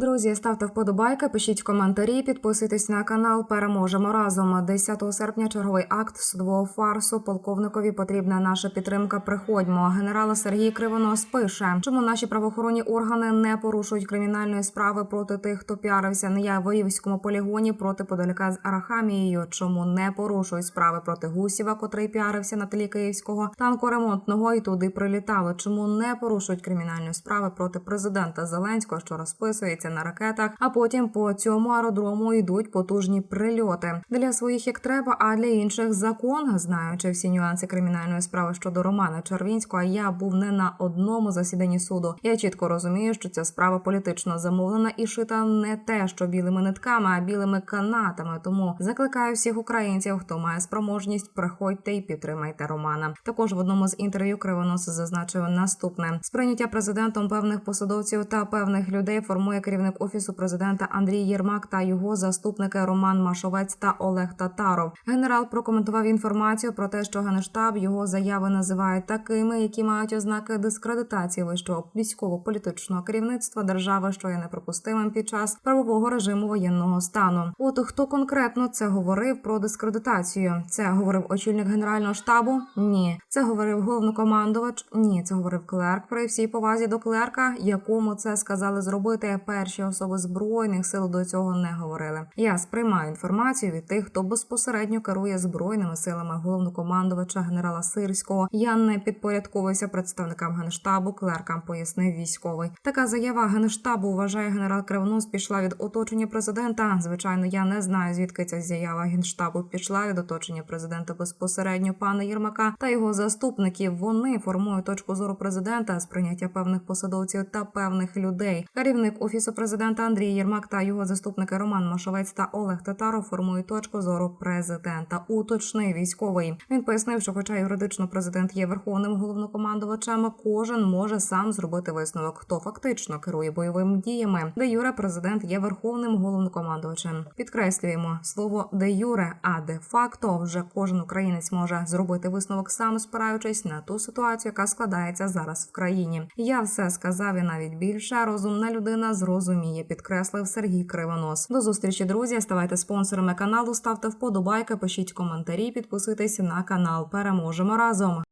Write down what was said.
друзі, ставте вподобайки, пишіть коментарі, підписуйтесь на канал. Переможемо разом. 10 серпня черговий акт судового фарсу. Полковникові потрібна наша підтримка. Приходьмо. Генерал Сергій Кривонос пише, чому наші правоохоронні органи не порушують кримінальної справи проти тих, хто піарився на Яворівському полігоні проти Подоляка з Арахамією. Чому не порушують справи проти Гусєва, котрий піарився на тлі київського танкоремонтного і туди прилітало? Чому не порушують кримінальні справи проти президента Зеленського, що розписується на ракетах, а потім по цьому аеродрому йдуть потужні прильоти для своїх як треба, а для інших закон, знаючи всі нюанси кримінальної справи щодо Романа Червінського. Я був не на одному засіданні суду. Я чітко розумію, що ця справа політично замовлена і шита не те, що білими нитками, а білими канатами. Тому закликаю всіх українців, хто має спроможність, приходьте і підтримайте Романа. Також в одному з інтерв'ю Кривонос зазначив наступне: сприйняття президентом певних посадовців та певних людей формує керівник офісу президента Андрій Єрмак та його заступники Роман Машовець та Олег Татаров. Генерал прокоментував інформацію про те, що генштаб його заяви називають такими, які мають ознаки дискредитації вищого військово-політичного керівництва держави, що є неприпустимим під час правового режиму воєнного стану. От хто конкретно це говорив про дискредитацію? Це говорив очільник генерального штабу? Ні. Це говорив головнокомандувач? Ні. Це говорив клерк при всій повазі до клерка, якому це сказали зробити. Перші особи збройних сил до цього не говорили. Я сприймаю інформацію від тих, хто безпосередньо керує збройними силами головнокомандувача генерала Сирського. Я не підпорядковуюся представникам генштабу, клеркам пояснив військовий. Така заява генштабу вважає генерал Кривонос пішла від оточення президента. Звичайно, я не знаю звідки ця заява генштабу пішла від оточення президента безпосередньо пана Єрмака та його заступників. Вони формують точку зору президента з прийняття певних посадовців та певних людей. Керівник офісу президента Андрій Єрмак та його заступники Роман Машовець та Олег Татаров формують точку зору президента. Уточний військовий. Він пояснив, що, хоча юридично президент є верховним головнокомандувачем, кожен може сам зробити висновок, хто фактично керує бойовими діями. Де юре президент є верховним головнокомандувачем. Підкреслюємо слово де юре, а де факто вже кожен українець може зробити висновок сам спираючись на ту ситуацію, яка складається зараз в країні. Я все сказав і навіть більше розумна людина зрозуміє, підкреслив Сергій Кривонос. До зустрічі, друзі. Ставайте спонсорами каналу, ставте вподобайки, пишіть коментарі, підписуйтесь на канал. Переможемо разом.